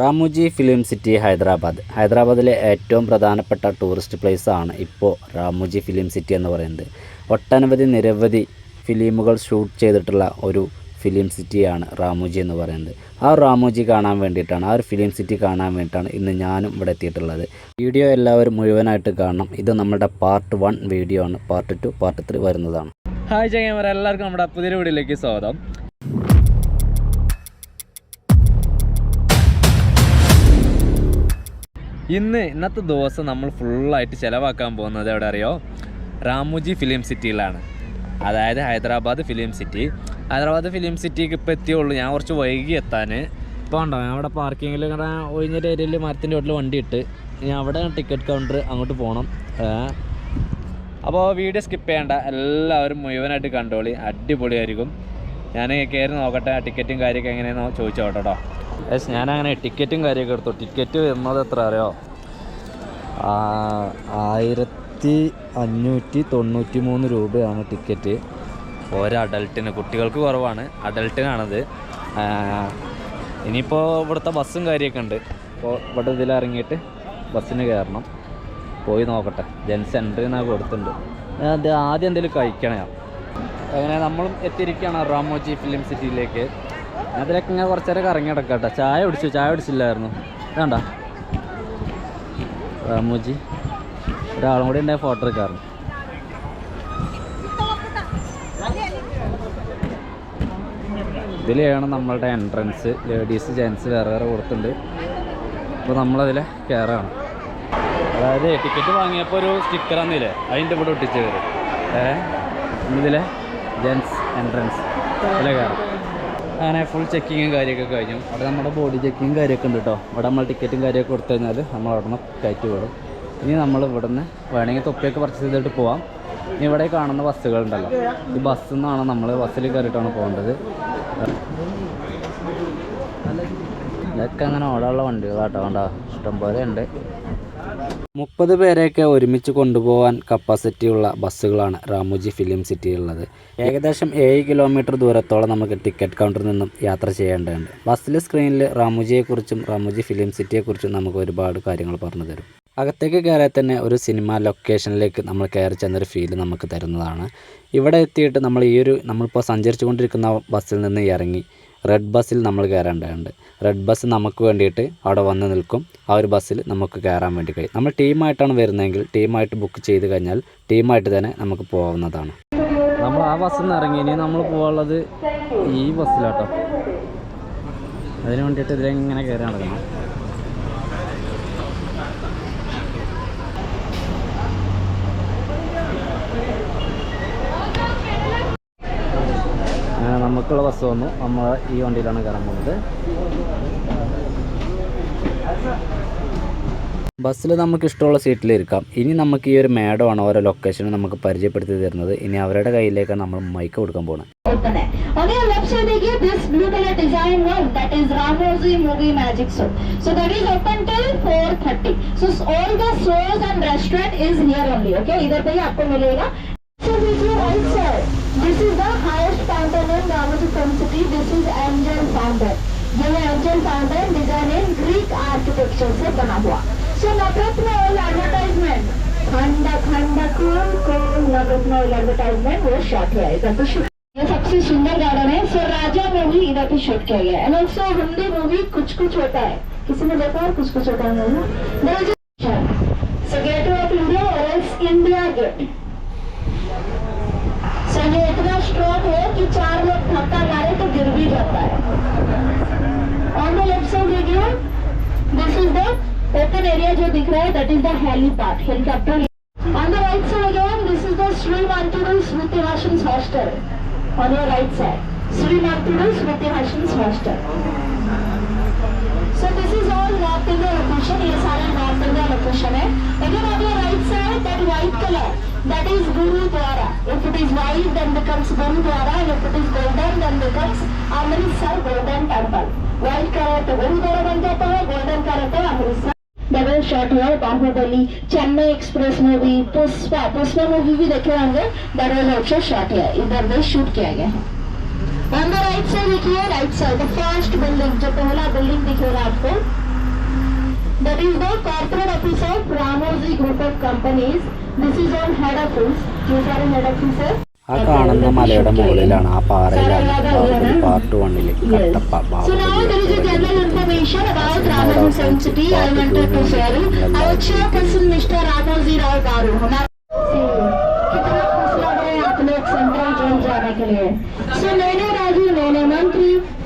റാമുജി film city Hyderabad. ഹൈദരാബാദിലെ ഏറ്റവും പ്രധാനപ്പെട്ട ടൂറിസ്റ്റ് പ്ലേസ് ആണ് ഇപ്പോൾ റാമുജി ഫിലിം സിറ്റി എന്ന് പറയുന്നത്. ഒട്ടനവധി നിരവധി ഫിലിമുകൾ ഷൂട്ട് ചെയ്തിട്ടുള്ള ഒരു ഫിലിം സിറ്റിയാണ് റാമുജി എന്ന് പറയുന്നത്. ആ റാമുജി കാണാൻ വേണ്ടിയിട്ടാണ് ആ ഒരു ഫിലിം സിറ്റി കാണാൻ വേണ്ടിയിട്ടാണ് ഇന്ന് ഞാനും ഇവിടെ എത്തിയിട്ടുള്ളത്. വീഡിയോ എല്ലാവരും മുഴുവനായിട്ട് കാണണം. ഇത് നമ്മുടെ പാർട്ട് വൺ വീഡിയോ ആണ്. പാർട്ട് ടു പാർട്ട് ത്രീ വരുന്നതാണ്. ഹായ് ചെയ്യാൻ എല്ലാവർക്കും നമ്മുടെ പുതിയ വീഡിയോയിലേക്ക് സ്വാഗതം. ഇന്ന് ഇന്നത്തെ ദിവസം നമ്മൾ ഫുള്ളായിട്ട് ചിലവാക്കാൻ പോകുന്നത് എവിടെ അറിയോ റാമുജി ഫിലിം സിറ്റിയിലാണ് അതായത് Hyderabad film city Hyderabad film സിറ്റിക്ക് ഇപ്പോൾ എത്തിയുള്ളൂ ഞാൻ കുറച്ച് വൈകി എത്താൻ ഇപ്പോൾ ഉണ്ടോ ഞാൻ അവിടെ പാർക്കിങ്ങിൽ ഇങ്ങനെ ഒഴിഞ്ഞൊരു ഏരിയയിൽ മരത്തിന്റെ വീട്ടിൽ വണ്ടി ഇട്ട് ഞാൻ അവിടെ ടിക്കറ്റ് കൗണ്ടർ അങ്ങോട്ട് പോകണം അപ്പോൾ വീഡിയോ സ്കിപ്പ് ചെയ്യേണ്ട. എല്ലാവരും മുഴുവനായിട്ട് കണ്ടോളി. അടിപൊളിയായിരിക്കും. ഞാൻ കയറി നോക്കട്ടെ ടിക്കറ്റും കാര്യമൊക്കെ എങ്ങനെയാണെന്ന് ചോദിച്ചോട്ടെ കേട്ടോ യെസ് ഞാനങ്ങനെ ടിക്കറ്റും കാര്യമൊക്കെ എടുത്തു. ടിക്കറ്റ് വരുന്നത് എത്ര അറിയോ? ആയിരത്തി അഞ്ഞൂറ്റി തൊണ്ണൂറ്റി മൂന്ന് രൂപയാണ് ടിക്കറ്റ്. ഓരോ അഡൽട്ടിന് കുട്ടികൾക്ക് കുറവാണ്. അഡൽട്ടിനാണത് ഇനിയിപ്പോൾ ഇവിടുത്തെ ബസ്സും കാര്യമൊക്കെ ഉണ്ട്. അപ്പോൾ ഇവിടെ ഇതിലിറങ്ങിയിട്ട് ബസ്സിന് കയറണം. പോയി നോക്കട്ടെ. ജെൻസ് എൻട്രി എന്നാ കൊടുത്തിട്ടുണ്ട്. അത് ആദ്യം എന്തെങ്കിലും കഴിക്കണം അങ്ങനെ നമ്മളും എത്തിയിരിക്കുകയാണ് റാമോജി ഫിലിം സിറ്റിയിലേക്ക് അതിലേക്ക് ഇങ്ങനെ കുറച്ച് നേരം കറങ്ങി കിടക്കാം ചായ കുടിച്ചു ചായ കുടിച്ചില്ലായിരുന്നു. വേണ്ട റാമോജി ഒരാളും കൂടി ഉണ്ടായ ഫോട്ടോ എടുക്കാറുണ്ട് ഇതിലെയാണ് നമ്മളുടെ എൻട്രൻസ് ലേഡീസ് ജെൻസ് വേറെ വേറെ കൊടുത്തിട്ടുണ്ട് അപ്പോൾ നമ്മളതിൽ കയറാണ് അതായത് ടിക്കറ്റ് വാങ്ങിയപ്പോൾ ഒരു സ്റ്റിക്കർ അന്നില്ലേ അതിന്റെ കൂടെ ഒട്ടിച്ച് വരും ഏ? ഇതിലെ ജെൻസ് എൻട്രൻസ് ഇതിലെ കയറാം അങ്ങനെ ഫുൾ ചെക്കിങ്ങും കാര്യമൊക്കെ കഴിഞ്ഞു. അവിടെ നമ്മുടെ ബോഡി ചെക്കിങ്ങും കാര്യമൊക്കെ ഉണ്ട് കേട്ടോ ഇവിടെ നമ്മൾ ടിക്കറ്റും കാര്യമൊക്കെ കൊടുത്തു കഴിഞ്ഞാൽ നമ്മൾ അവിടെ നിന്ന് കയറ്റി വിടും. ഇനി നമ്മൾ ഇവിടെ നിന്ന് വേണമെങ്കിൽ തൊപ്പിയൊക്കെ പർച്ചേസ് ചെയ്തിട്ട് പോവാം. ഇനി ഇവിടെ കാണുന്ന ബസ്സുകളുണ്ടല്ലോ ഈ ബസ്സിൽ നിന്നാണ് നമ്മൾ ബസ്സിൽ കയറിയിട്ടാണ് പോകേണ്ടത്. ഇതൊക്കെ അങ്ങനെ ഓടാനുള്ള വണ്ടികളാട്ടോ. കണ്ടോ? ഇഷ്ടംപോലെ ഉണ്ട്. മുപ്പത് പേരെയൊക്കെ ഒരുമിച്ച് കൊണ്ടുപോകാൻ കപ്പാസിറ്റിയുള്ള ബസ്സുകളാണ് റാമുജി ഫിലിം സിറ്റിയിലുള്ളത്. ഏകദേശം ഏഴ് കിലോമീറ്റർ ദൂരത്തോളം നമുക്ക് ടിക്കറ്റ് കൗണ്ടറിൽ നിന്നും യാത്ര ചെയ്യേണ്ടതുണ്ട്. ബസ്സിലെ സ്ക്രീനിൽ റാമുജിയെക്കുറിച്ചും റാമുജി ഫിലിം സിറ്റിയെക്കുറിച്ചും നമുക്ക് ഒരുപാട് കാര്യങ്ങൾ പറഞ്ഞു തരും. അകത്തേക്ക് കയറിയാൽ തന്നെ ഒരു സിനിമ ലൊക്കേഷനിലേക്ക് നമ്മൾ കയറി ചെന്നൊരു ഫീൽ നമുക്ക് തരുന്നതാണ്. ഇവിടെ എത്തിയിട്ട് നമ്മൾ ഈ ഒരു നമ്മളിപ്പോൾ സഞ്ചരിച്ചു കൊണ്ടിരിക്കുന്ന ബസ്സിൽ നിന്ന് ഇറങ്ങി റെഡ് ബസ്സിൽ നമ്മൾ കയറേണ്ടതുണ്ട് റെഡ് ബസ് നമുക്ക് വേണ്ടിയിട്ട് അവിടെ വന്ന് നിൽക്കും. ആ ഒരു ബസ്സിൽ നമുക്ക് കയറാൻ വേണ്ടി കഴിയും. നമ്മൾ ടീമായിട്ടാണ് വരുന്നതെങ്കിൽ ടീമായിട്ട് ബുക്ക് ചെയ്ത് കഴിഞ്ഞാൽ ടീമായിട്ട് തന്നെ നമുക്ക് പോകാവുന്നതാണ് നമ്മൾ ആ ബസ്സിൽ നിന്ന് ഇറങ്ങി. ഇനി നമ്മൾ പോകാനുള്ളത് ഈ ബസ്സിലാട്ടോ അതിന് വേണ്ടിയിട്ട് ഇതിലെങ്ങനെ കയറി നടക്കണം അങ്ങനെ നമുക്കുള്ള ബസ് വന്നു നമ്മൾ ഈ വണ്ടിയിലാണ് കയറാൻ പോകുന്നത് ബസ്സിൽ നമുക്ക് ഇഷ്ടമുള്ള സീറ്റിലിരിക്കാം ഇനി നമുക്ക് ഈ ഒരു മേഡമാണ് ഓരോ ലൊക്കേഷൻ നമുക്ക് പരിചയപ്പെടുത്തി തരുന്നത് ഇനി അവരുടെ കയ്യിലേക്കാണ് നമ്മൾ മൈക്ക് കൊടുക്കാൻ പോകുന്നത് open है on your left side देखिए this blue color design one that is Ramosi movie magic show so that is open till 4:30 so all the shows and restaurant is here only okay इधर पे ही आपको मिलेगा so देखिए right side this is the highest fountain in government film city this is angel fountain ये angel fountain design in Greek architecture से बना हुआ। सो नफरत में ऑल एडवर्टाइजमेंट खंड खंड, कुल कुल नफरत में ऑल एडवर्टाइजमेंट वो शॉट है। तो ये सबसे सुंदर गार्डन है। सो राजा मूवी इधर पे शूट किया गया एंड ऑल्सो हिंदी मूवी कुछ कुछ होता है। किसी ने देखा और कुछ कुछ होता है movie so gate of India और इंडिया गेट सीने इतना स्ट्रॉन्ग है कि चार लोग धक्का मारे तो गिर भी जाता है। On the left side video this is the open area जो दिख रहा है that is the heli part helicopter on the right side again this is the Shri Manturu Smriti Hashan hostel on your right side Shri Manturu Smriti Hashan hostel so this is all north India location ये सारे north India location है। अगर on your right side that white colour that is Gurudwara. If it is white, then becomes Gurudwara, and if it is golden, then becomes Amritsar Golden Temple. White color तो Gurudwara बन जाता है, golden color तो Amritsar double shot हुआ Baahubali Chennai express movie Pushpa Pushpa movie भी देखे होंगे that was also shot है इधर भी शूट किया गया है ऑन द राइट साइड देखिए right side the first building जो पहला बिल्डिंग दिखेगा आपको corporate office of Ramosi Group of Companies. This is on head office. These are in head offices. ആ കാണുന്ന മലയുടെ മുകളിലാണ് ആ പാറയിലാണ് ബാഹുബലി പാർട്ട് വണ്ണിൽ Kattappa So now there is a general information about Ramosi Film City. I wanted to share it. Our chairperson Mr. Ramosi Rao Garu. हमारे कितना खुश लग रहे हैं आप लोग सेंट्रल जेल जाने के लिए सो नैने Raju नैने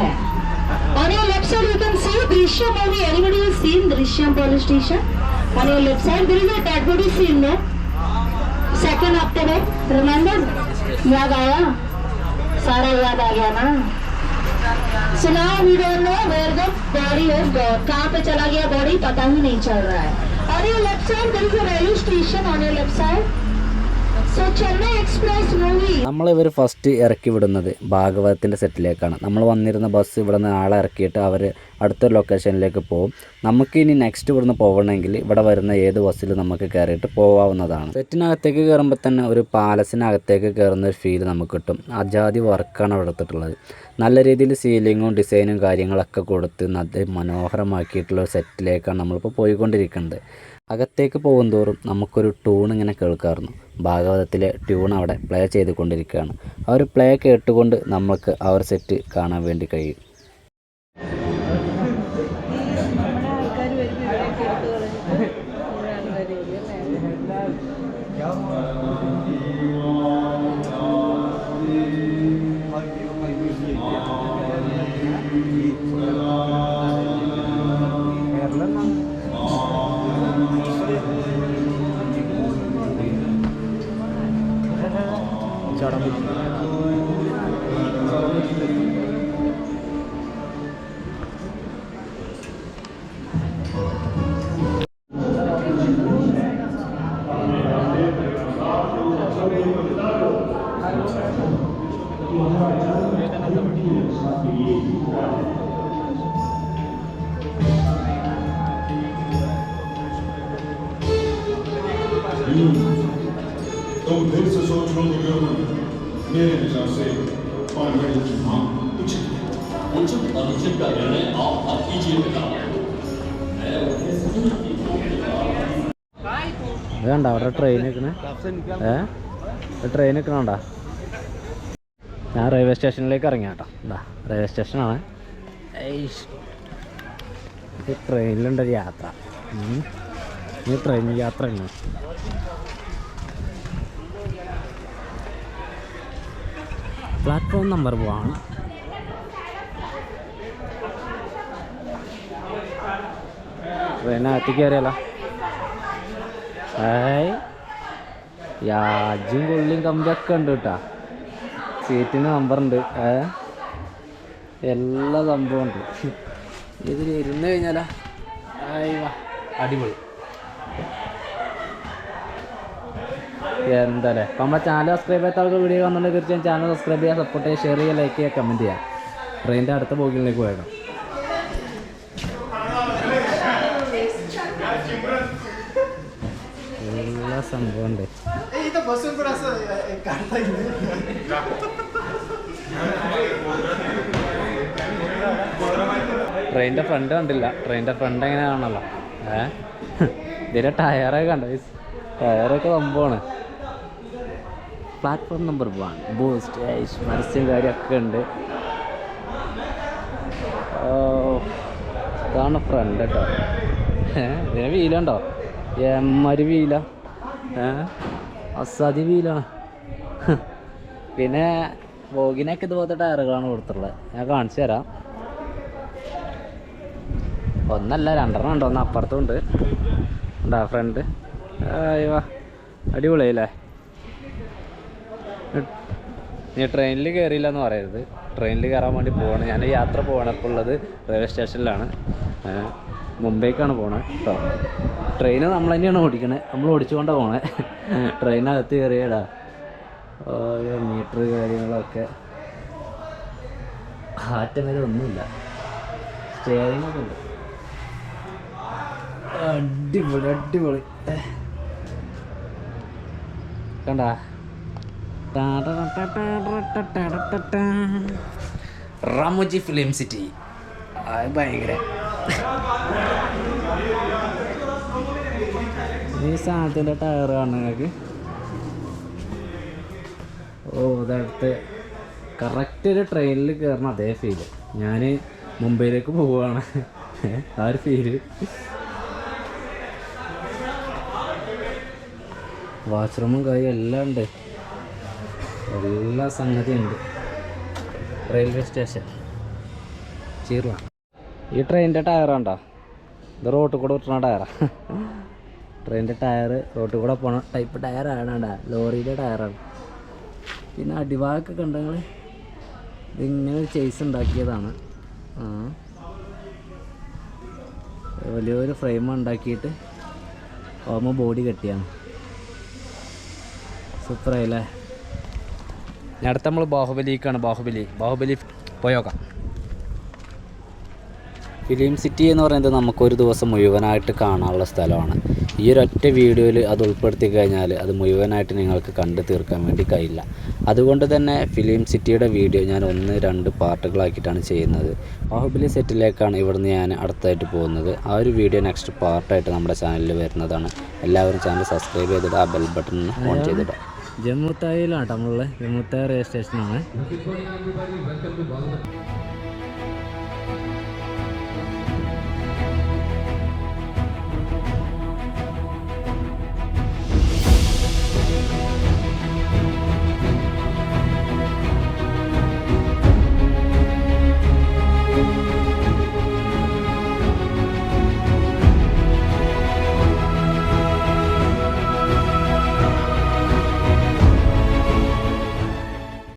On your left side you can see Drishyam movie. Anybody has seen Drishyam police station? On your left side there is a dead body scene no? Second October. Remember? याद आया सारा याद आ गया ना So now we don't know where the body has gone. कहाँ पे चला गया बॉडी पता ही नहीं चल रहा है On your left side there is a railway station on your left side. നമ്മളിവർ ഫസ്റ്റ് ഇറക്കി വിടുന്നത് ഭാഗവതത്തിന്റെ സെറ്റിലേക്കാണ്. നമ്മൾ വന്നിരുന്ന ബസ് ഇവിടെ നിന്ന് ആളെ ഇറക്കിയിട്ട് അവർ അടുത്ത ലൊക്കേഷനിലേക്ക് പോകും നമുക്ക് ഇനി നെക്സ്റ്റ് ഇവിടുന്ന് പോകണമെങ്കിൽ ഇവിടെ വരുന്ന ഏത് ബസ്സിൽ നമുക്ക് കയറിയിട്ട് പോകാവുന്നതാണ് സെറ്റിനകത്തേക്ക് കയറുമ്പോൾ തന്നെ ഒരു പാലസിനകത്തേക്ക് കയറുന്ന ഒരു ഫീൽ നമുക്ക് കിട്ടും. അജാതി വർക്കാണ് അവിടെ എടുത്തിട്ടുള്ളത്. നല്ല രീതിയിൽ സീലിങ്ങും ഡിസൈനും കാര്യങ്ങളൊക്കെ കൊടുത്ത് നല്ല മനോഹരമാക്കിയിട്ടുള്ള സെറ്റിലേക്കാണ് നമ്മളിപ്പോൾ പോയിക്കൊണ്ടിരിക്കുന്നത്. അകത്തേക്ക് പോകുന്തോറും നമുക്കൊരു ടൂൺ ഇങ്ങനെ കേൾക്കാറുണ്ട്. ഭാഗവതത്തിലെ ട്യൂൺ അവിടെ പ്ലേ ചെയ്തുകൊണ്ടിരിക്കുകയാണ്. ആ ഒരു പ്ലേ കേട്ടുകൊണ്ട് നമുക്ക് ആ ഒരു സെറ്റ് കാണാൻ വേണ്ടി കഴിയും. 자라고 너무 늘 있어서 저런 노력은 मेरे विचार से पानी में हाँ उचित उचित अनुचित का निर्णय आप हर कीजिएगा വേണ്ട അവിടെ ട്രെയിൻ നിൽക്കണേ ഏ ട്രെയിൻ നിൽക്കണോണ്ടാ ഞാൻ റെയിൽവേ സ്റ്റേഷനിലേക്ക് ഇറങ്ങി കേട്ടോ എന്താ റെയിൽവേ സ്റ്റേഷനാണ് ഏയ്ഷ്. ഇത് ട്രെയിനിലുണ്ടൊരു യാത്ര ഉം. ഇത് ട്രെയിൻ യാത്ര തന്നെ പ്ലാറ്റ്ഫോം നമ്പർ വൺ ട്രെയിനകത്തേക്ക് കയറിയല്ലോ യാജും കൊള്ളിയും കമ്പിയൊക്കെ ഉണ്ട് കേട്ടാ. സീറ്റിന് നമ്പർ ഉണ്ട്. ഏ എല്ലാ സംഭവം ഉണ്ട്. ഇതിൽ ഇരുന്ന് കഴിഞ്ഞാലാ? അടിപൊളി. എന്താല്ലേ? അപ്പം നമ്മുടെ ചാനൽ സബ്സ്ക്രൈബ് ചെയ്യാത്ത ആൾക്ക് വീഡിയോ വന്നിട്ടുണ്ടെങ്കിൽ തീർച്ചയായും ചാനൽ സബ്സ്ക്രൈബ് ചെയ്യുക സപ്പോർട്ട് ചെയ്യുക ഷെയർ ചെയ്യുക ലൈക്ക് ചെയ്യുക കമന്റ് ചെയ്യുക. ട്രെയിനിന്റെ അടുത്ത ബോഗിലേക്ക് പോയേക്കാം. എല്ലാ ഫ്രണ്ട് കണ്ടില്ല. ട്രെയിനിന്റെ ഫ്രണ്ട് എങ്ങനെ കാണണല്ലോ ഏ ഇതിന്റെ ടയറൊക്കെ കണ്ടോ ടയറൊക്കെ സംഭവമാണ്. Platform number one. ബൂസ്റ്റ് മത്സ്യം കാര്യമൊക്കെ ഉണ്ട്. ഇതാണ് ഫ്രണ്ട് കേട്ടോ. ഇതിന് വീലുണ്ടോ എമ്മൊരു വീല ഏ വീല പിന്നെ ബോഗിനൊക്കെ ഇതുപോലത്തെ ടയറുകളാണ് കൊടുത്തിട്ടുള്ളത്. ഞാൻ കാണിച്ചു തരാം. ഒന്നല്ല രണ്ടെണ്ണം ഉണ്ടോ? ഒന്ന് അപ്പുറത്തും ഉണ്ട്. ഉണ്ടാ ഫ്രണ്ട് അയ്യോ അടിപൊളിയല്ലേ? നീ ട്രെയിനിൽ കയറിയില്ല എന്ന് പറയരുത്. ട്രെയിനിൽ കയറാൻ വേണ്ടി പോവാണ്. ഞാൻ യാത്ര പോവാണ്. ഇപ്പോൾ ഉള്ളത് റെയിൽവേ സ്റ്റേഷനിലാണ് മുംബൈക്കാണ് പോണത് കേട്ടോ ട്രെയിന് നമ്മൾ തന്നെയാണ് ഓടിക്കണേ. നമ്മൾ ഓടിച്ചുകൊണ്ടാണ് പോണേ. ട്രെയിനകത്ത് കയറിയടാ ഓരോ മീറ്റർ കാര്യങ്ങളൊക്കെ. ആറ്റം വരെ ഒന്നുമില്ല. സ്റ്റിയറിംഗ് ഒക്കെ ഉണ്ട്. അടിപൊളി അടിപൊളി. കണ്ടാ? Ramoji film city. ഭയങ്കര. ഈ സാധനത്തിന്റെ ടയർ കാണുന്ന നിങ്ങൾക്ക്. ഓ ഇതടുത്ത് കറക്റ്റ് ഒരു ട്രെയിനിൽ കയറണം അതേ ഫീൽ ഞാൻ മുംബൈയിലേക്ക് പോവുകയാണ്. ആ ഒരു ഫീൽ വാഷ്റൂമും കാര്യം എല്ലാം ഉണ്ട്. എല്ലാ സംഗതിയും ഉണ്ട് റെയിൽവേ സ്റ്റേഷൻ. ചീർല. ഈ ട്രെയിനിന്റെ ടയർ കണ്ടോ? ഇത് റോട്ടിൽ കൂടെ വിട്ടണ ടയറാ. ട്രെയിനിന്റെ ടയർ റോട്ടിൽ കൂടെ പോണ ടൈപ്പ് ടയറാണ് ലോറിയുടെ ടയറാണ്. പിന്നെ അടിവാക്ക് കണ്ടങ്ങൾ ഇതിങ്ങനെ ഒരു ചേസ് ഉണ്ടാക്കിയതാണ്. വലിയൊരു ഫ്രെയിം ഉണ്ടാക്കിയിട്ട് ഓമ ബോഡി കെട്ടിയാണ്. സൂപ്പറായില്ലേ? അടുത്ത നമ്മൾ ബാഹുബലിക്കാണ് ബാഹുബലി. ബാഹുബലി പോയോക്കാം. ഫിലിം സിറ്റി എന്ന് പറയുന്നത് നമുക്കൊരു ദിവസം മുഴുവനായിട്ട് കാണാനുള്ള സ്ഥലമാണ്. ഈ ഒരു ഒറ്റ വീഡിയോയിൽ അത് ഉൾപ്പെടുത്തി കഴിഞ്ഞാൽ അത് മുഴുവനായിട്ട് നിങ്ങൾക്ക് കണ്ടു തീർക്കാൻ വേണ്ടി കഴിയില്ല. അതുകൊണ്ട് തന്നെ ഫിലിം സിറ്റിയുടെ വീഡിയോ ഞാൻ ഒന്ന് രണ്ട് പാർട്ടുകളാക്കിയിട്ടാണ് ചെയ്യുന്നത്. ബാഹുബലി സെറ്റിലേക്കാണ് ഇവിടുന്ന് ഞാൻ അടുത്തായിട്ട് പോകുന്നത്. ആ ഒരു വീഡിയോ നെക്സ്റ്റ് പാർട്ടായിട്ട് നമ്മുടെ ചാനലിൽ വരുന്നതാണ്. എല്ലാവരും ചാനൽ സബ്സ്ക്രൈബ് ചെയ്തിട്ട് ആ ബെൽ ബട്ടൺ ഓൺ ചെയ്തിട്ട് ജമ്മുത്തായിലാണ് നമ്മളുള്ളത് ജമ്മുത്തായ റെയിൽവേ സ്റ്റേഷനാണ്